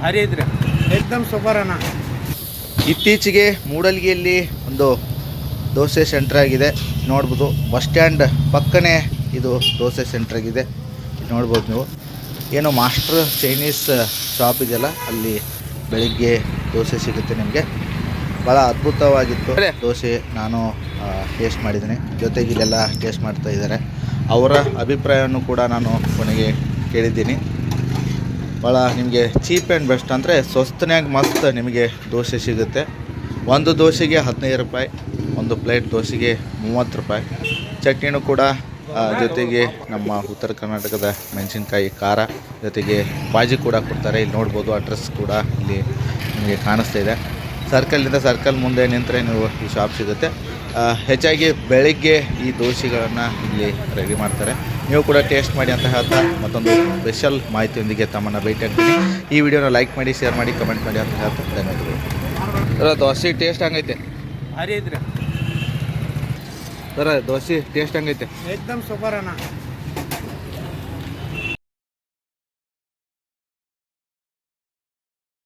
ಭಾರಿ ಐತ್ರಿ. ಏಕ್ದಮ್ ಸೂಪರ್ ಅಣ್ಣ. ಇತ್ತೀಚೆಗೆ ಮೂಡಲ್ಗಿಯಲ್ಲಿ ಒಂದು ದೋಸೆ ಸೆಂಟರ್ ಆಗಿದೆ. ನೋಡ್ಬೋದು ಬಸ್ ಸ್ಟ್ಯಾಂಡ್ ಪಕ್ಕನೇ ಇದು ದೋಸೆ ಸೆಂಟರ್ ಆಗಿದೆ. ನೋಡ್ಬೋದು ನೀವು. ಏನು ಮಾಸ್ಟರ್ ಚೈನೀಸ್ ಶಾಪ್ ಇದೆಯಲ್ಲ ಅಲ್ಲಿ ಬೆಳಿಗ್ಗೆ ದೋಸೆ ಸಿಗುತ್ತೆ ನಿಮಗೆ. ಭಾಳ ಅದ್ಭುತವಾಗಿತ್ತು. ದೋಸೆ ನಾನು ಟೇಸ್ಟ್ ಮಾಡಿದ್ದೀನಿ. ಜೊತೆಗೆ ಇಲ್ಲೆಲ್ಲ ಟೇಸ್ಟ್ ಮಾಡ್ತಾ ಇದ್ದಾರೆ. ಅವರ ಅಭಿಪ್ರಾಯವನ್ನು ಕೂಡ ನಾನು ಕೊನೆಗೆ ಕೇಳಿದ್ದೀನಿ. ಭಾಳ ನಿಮಗೆ ಚೀಪ್ ಆ್ಯಂಡ್ ಬೆಸ್ಟ್ ಅಂದರೆ ಸ್ವಸ್ತನ್ಯಾಗ ಮಸ್ತ್ ನಿಮಗೆ ದೋಸೆ ಸಿಗುತ್ತೆ. ಒಂದು ದೋಸೆಗೆ ಹದಿನೈದು ರೂಪಾಯಿ, ಒಂದು ಪ್ಲೇಟ್ ದೋಸೆಗೆ ಮೂವತ್ತು ರೂಪಾಯಿ. ಚಟ್ನಿನೂ ಕೂಡ ಜೊತೆಗೆ ನಮ್ಮ ಉತ್ತರ ಕರ್ನಾಟಕದ ಮೆಣಸಿನ್ಕಾಯಿ ಖಾರ, ಜೊತೆಗೆ ಬಾಜಿ ಕೂಡ ಕೊಡ್ತಾರೆ. ಇಲ್ಲಿ ನೋಡ್ಬೋದು, ಅಡ್ರೆಸ್ ಕೂಡ ಇಲ್ಲಿ ನಿಮಗೆ ಕಾಣಿಸ್ತಾ ಇದೆ. ಸರ್ಕಲ್ನಿಂದ ಸರ್ಕಲ್ ಮುಂದೆ ನಿಂತರೆ ನೀವು ಈ ಶಾಪ್ ಸಿಗುತ್ತೆ. ಹೆಚ್ಚಾಗಿ ಬೆಳಿಗ್ಗೆ ಈ ದೋಸೆಗಳನ್ನು ಇಲ್ಲಿ ರೆಡಿ ಮಾಡ್ತಾರೆ. ನೀವು ಕೂಡ ಟೇಸ್ಟ್ ಮಾಡಿ ಅಂತ ಹೇಳ್ತಾ ಮತ್ತೊಂದು ಸ್ಪೆಷಲ್ ಮಾಹಿತಿಯೊಂದಿಗೆ ತಮ್ಮನ್ನು ಭೇಟಿ ಆಗ್ತೀನಿ ಈ ವಿಡಿಯೋನ ಲೈಕ್ ಮಾಡಿ ಶೇರ್ ಮಾಡಿ ಕಮೆಂಟ್ ಮಾಡಿ ಅಂತ ಹೇಳ್ತಾ ಧನ್ಯವಾದಗಳು. ಸರ ದೋಸೆ ಟೇಸ್ಟ್ ಹಂಗೈತೆ? ಭಾರಿ ಐತ್ರಿ. ಸರ ದೋಸೆ ಟೇಸ್ಟ್ ಹಂಗೈತೆ? ಸೂಪರ್ ಅಣ್ಣ.